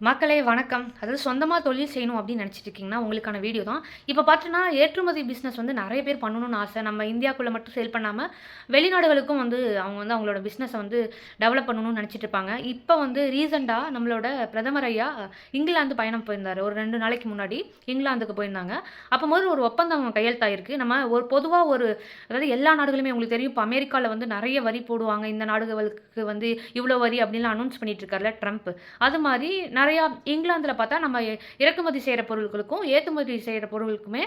மக்களே வணக்கம். அதாவது சொந்தமாக தொழில் செய்யணும் அப்படின்னு நினச்சிட்டு இருக்கீங்கன்னா உங்களுக்கான வீடியோ தான். இப்போ பார்த்தோன்னா ஏற்றுமதி பிஸ்னஸ் வந்து நிறைய பேர் பண்ணணும்னு ஆசை. நம்ம இந்தியாக்குள்ளே மட்டும் சேல் பண்ணாமல் வெளிநாடுகளுக்கும் வந்து அவங்க வந்து அவங்களோட பிஸ்னஸை வந்து டெவலப் பண்ணணும்னு நினச்சிட்டு இருப்பாங்க. இப்போ வந்து ரீசெண்டாக நம்மளோட பிரதமர் ஐயா இங்கிலாந்து பயணம் போயிருந்தார். ஒரு ரெண்டு நாளைக்கு முன்னாடி இங்கிலாந்துக்கு போயிருந்தாங்க. அப்போ போது ஒரு ஒப்பந்தம் கையெழுத்தாயிருக்கு. நம்ம ஒரு பொதுவாக ஒரு அதாவது எல்லா நாடுகளுமே உங்களுக்கு தெரியும். இப்போ அமெரிக்காவில் வந்து நிறைய வரி போடுவாங்க. இந்த நாடுகளுக்கு வந்து இவ்வளோ வரி அப்படின்லாம் அனௌன்ஸ் பண்ணிட்டு இருக்கார்ல ட்ரம்ப். அது மாதிரி நிறையா இங்கிலாந்தில் பார்த்தா நம்ம இறக்குமதி செய்கிற பொருட்களுக்கும் ஏற்றுமதி செய்கிற பொருட்களுக்குமே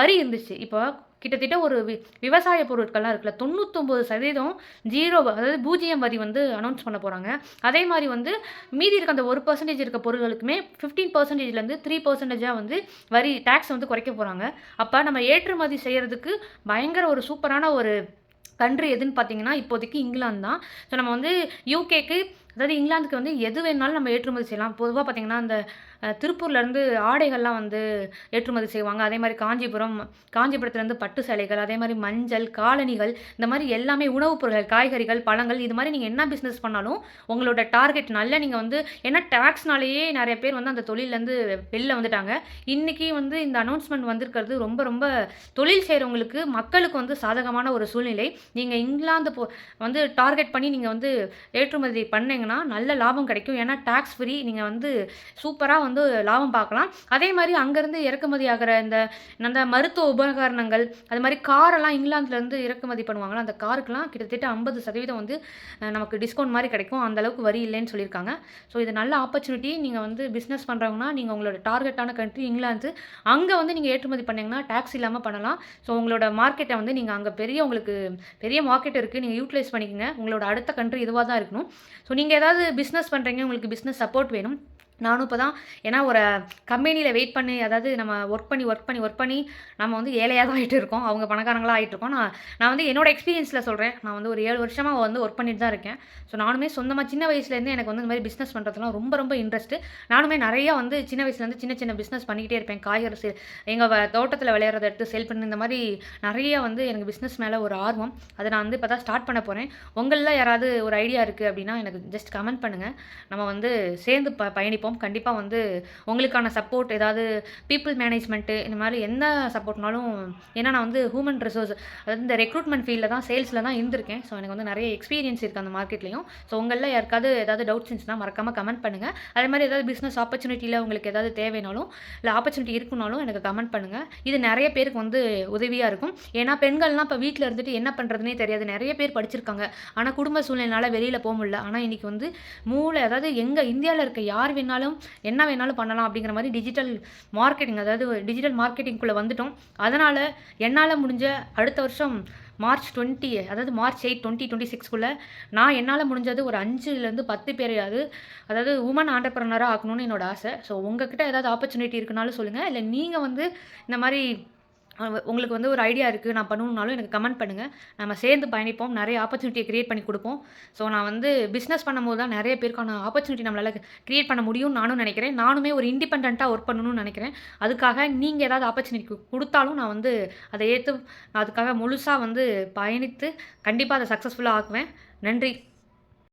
வரி இருந்துச்சு. இப்போ கிட்டத்தட்ட ஒரு வி விவசாய பொருட்கள்லாம் இருக்குல்ல தொண்ணூத்தொம்பது சதவீதம் ஜீரோ அதாவது பூஜ்ஜியம் வரி வந்து அனௌன்ஸ் பண்ண போகிறாங்க அதே மாதிரி வந்து மீதி இருக்க அந்த ஒரு பர்சன்டேஜ் இருக்க பொருட்களுக்குமே ஃபிஃப்டீன் பர்சன்டேஜ்லேருந்து த்ரீ பர்சன்டேஜாக வந்து வரி டேக்ஸ் வந்து குறைக்க போகிறாங்க அப்போ நம்ம ஏற்றுமதி செய்கிறதுக்கு பயங்கர ஒரு சூப்பரான ஒரு கண்ட்ரி எதுன்னு பார்த்தீங்கன்னா இப்போதைக்கு இங்கிலாந்து தான். ஸோ நம்ம வந்து யூகேக்கு அதாவது இங்கிலாந்துக்கு வந்து எது வேணாலும் நம்ம ஏற்றுமதி செய்யலாம். பொதுவாக பார்த்திங்கன்னா அந்த திருப்பூர்லேருந்து ஆடைகள்லாம் வந்து ஏற்றுமதி செய்வாங்க. அதே மாதிரி காஞ்சிபுரம் காஞ்சிபுரத்துலேருந்து பட்டு சேலைகள் அதே மாதிரி மஞ்சள் காலணிகள் இந்த மாதிரி எல்லாமே உணவுப் பொருட்கள் காய்கறிகள் பழங்கள் இது மாதிரி நீங்கள் என்ன பிஸ்னஸ் பண்ணாலும் உங்களோட டார்கெட் நல்லா நீங்கள் வந்து ஏன்னா டேக்ஸ்னாலேயே நிறைய பேர் வந்து அந்த தொழிலேருந்து வெளில வந்துட்டாங்க. இன்றைக்கி வந்து இந்த அனௌன்ஸ்மெண்ட் வந்திருக்கிறது ரொம்ப ரொம்ப தொழில் செய்கிறவங்களுக்கு மக்களுக்கு வந்து சாதகமான ஒரு சூழ்நிலை. நீங்கள் இங்கிலாந்து போ வந்து டார்கெட் பண்ணி நீங்கள் வந்து ஏற்றுமதி பண்ணீங்க பண்ணீங்கன்னா நல்ல லாபம் கிடைக்கும். ஏன்னா டேக்ஸ் ஃப்ரீ நீங்கள் வந்து சூப்பராக வந்து லாபம் பார்க்கலாம். அதே மாதிரி அங்கேருந்து இறக்குமதி ஆகிற இந்த அந்த மருத்துவ உபகரணங்கள் அது மாதிரி காரெல்லாம் இங்கிலாந்துலேருந்து இறக்குமதி பண்ணுவாங்களா அந்த காருக்கெலாம் கிட்டத்தட்ட ஐம்பது சதவீதம் வந்து நமக்கு டிஸ்கவுண்ட் மாதிரி கிடைக்கும். அந்த அளவுக்கு வரி இல்லைன்னு சொல்லியிருக்காங்க. ஸோ இது நல்ல ஆப்பர்ச்சுனிட்டி நீங்கள் வந்து பிஸ்னஸ் பண்ணுறவங்கன்னா நீங்கள் உங்களோட டார்கெட்டான கண்ட்ரி இங்கிலாந்து அங்கே வந்து நீங்கள் ஏற்றுமதி பண்ணிங்கன்னா டேக்ஸ் இல்லாமல் பண்ணலாம். ஸோ உங்களோட மார்க்கெட்டை வந்து நீங்கள் அங்கே பெரிய உங்களுக்கு பெரிய மார்க்கெட் இருக்குது நீங்கள் யூட்டிலைஸ் பண்ணிக்கோங்க. உங்களோட அடுத்த கண்ட்ரி இதுவாக தான் இருக்கணும். ஸோ நீங்கள் ஏதாவது பிஸ்னஸ் பண்ணுறீங்க உங்களுக்கு பிஸ்னஸ் சப்போர்ட் வேணும். நானும் இப்போ தான் ஏன்னா ஒரு கம்பெனியில் வெயிட் பண்ணி அதாவது நம்ம ஒர்க் பண்ணி ஒர்க் பண்ணி ஒர்க் பண்ணி நம்ம வந்து ஏழையாக தான் ஆகிட்டு இருக்கோம். அவங்க பணக்காரங்களாக ஆகிட்டு இருக்கோம். நான் நான் வந்து என்னோட எக்ஸ்பீரியன்ஸில் சொல்கிறேன் நான் வந்து ஒரு ஏழு வருஷமாக வந்து ஒர்க் பண்ணிட்டு தான் இருக்கேன். ஸோ நானுமே சொந்தமாக சின்ன வயசுலேருந்து எனக்கு வந்து இந்த மாதிரி பிஸ்னஸ் பண்ணுறதுலாம் ரொம்ப ரொம்ப இன்ட்ரெஸ்ட்டு நானுமே நிறையா வந்து சின்ன வயசுலேருந்து சின்ன சின்ன பிஸ்னஸ் பண்ணிக்கிட்டே இருப்பேன். காய்கறி சேல் எங்கள் தோட்டத்தில் விளையாடுறத எடுத்து சேல் பண்ணி இந்த மாதிரி நிறைய வந்து எனக்கு பிஸ்னஸ் மேலே ஒரு ஆர்வம். அதை நான் வந்து இப்போ தான் ஸ்டார்ட் பண்ண போகிறேன் உங்களில் யாராவது ஒரு ஐடியா இருக்குது அப்படின்னா எனக்கு ஜஸ்ட் கமெண்ட் பண்ணுங்கள் நம்ம வந்து சேர்ந்து ப பயணிப்போம். கண்டிப்பாக வந்து உங்களுக்கான சப்போர்ட் ஏதாவது பீப்புள் மேனேஜ்மெண்ட்டு இந்த மாதிரி எந்த சப்போர்ட்னாலும் ஏன்னா நான் வந்து ஹூமன் ரிசோர்ஸ் அதாவது இந்த ரெக்ரூட்மெண்ட் ஃபீல்டில் தான் சேல்ஸில் தான் இருந்திருக்கேன். ஸோ எனக்கு வந்து நிறைய எக்ஸ்பீரியன்ஸ் இருக்குது அந்த மார்க்கெட்லேயும் ஸோ உங்களில் யாருக்காவது ஏதாவது டவுட்ஸ் இருந்துச்சுன்னா மறக்காமல் கமெண்ட் பண்ணுங்கள் அதே மாதிரி ஏதாவது பிஸ்னஸ் ஆப்பர்ச்சுனிட்டியில் உங்களுக்கு ஏதாவது தேவைனாலும் இல்லை ஆப்பர்ச்சுனிட்டி இருக்குனாலும் எனக்கு கமெண்ட் பண்ணுங்கள் இது நிறைய பேருக்கு வந்து உதவியாக இருக்கும். ஏன்னா பெண்கள்லாம் இப்போ வீட்டில் இருந்துட்டு என்ன பண்ணுறதுனே தெரியாது. நிறைய பேர் படிச்சிருக்காங்க. ஆனால் குடும்ப சூழ்நிலைனால வெளியில் போக முடியல. ஆனால் இன்றைக்கி வந்து மூளை அதாவது எங்கே இந்தியாவில் இருக்க யார் வேணாலும் என்ன வேணாலும் பண்ணலாம் அப்படிங்கிற மாதிரி டிஜிட்டல் மார்க்கெட்டிங் அதாவது டிஜிட்டல் மார்க்கெட்டிங்குள்ளே வந்துட்டோம். அதனால் என்னால் முடிஞ்ச அடுத்த வருஷம் மார்ச் டுவெண்ட்டி அதாவது மார்ச் எயிட் டுவெண்ட்டி டுவெண்ட்டி சிக்ஸ்க்குள்ளே நான் என்னால் முடிஞ்சது ஒரு அஞ்சுலேருந்து பத்து பேரையாவது அதாவது உமன் ஆண்டர்பிரனராக ஆக்கணும்னு என்னோட ஆசை. ஸோ உங்ககிட்ட ஏதாவது ஆப்பர்ச்சுனிட்டி இருக்குனாலும் சொல்லுங்கள் இல்லை நீங்கள் வந்து இந்த மாதிரி உங்களுக்கு வந்து ஒரு ஐடியா இருக்குது நான் பண்ணணுன்னாலும் எனக்கு கமெண்ட் பண்ணுங்கள் நம்ம சேர்ந்து பயணிப்போம் நிறைய ஆப்பர்ச்சுனிட்டியை க்ரியேட் பண்ணி கொடுப்போம். ஸோ நான் வந்து பிஸ்னஸ் பண்ணும்போது தான் நிறைய பேருக்கான ஆப்பர்ச்சுனிட்டி நம்மளால் க்ரியேட் பண்ண முடியும்னு நானும் நினைக்கிறேன். நானுமே ஒரு இண்டிபெண்ட்டாக ஒர்க் பண்ணணும்னு நினைக்கிறேன். அதுக்காக நீங்கள் ஏதாவது ஆப்பர்ச்சுனிட்டி கொடுத்தாலும் நான் வந்து அதை ஏற்று அதுக்காக முழுசாக வந்து பயணித்து கண்டிப்பாக அதை சக்ஸஸ்ஃபுல்லாக ஆக்குவேன். நன்றி.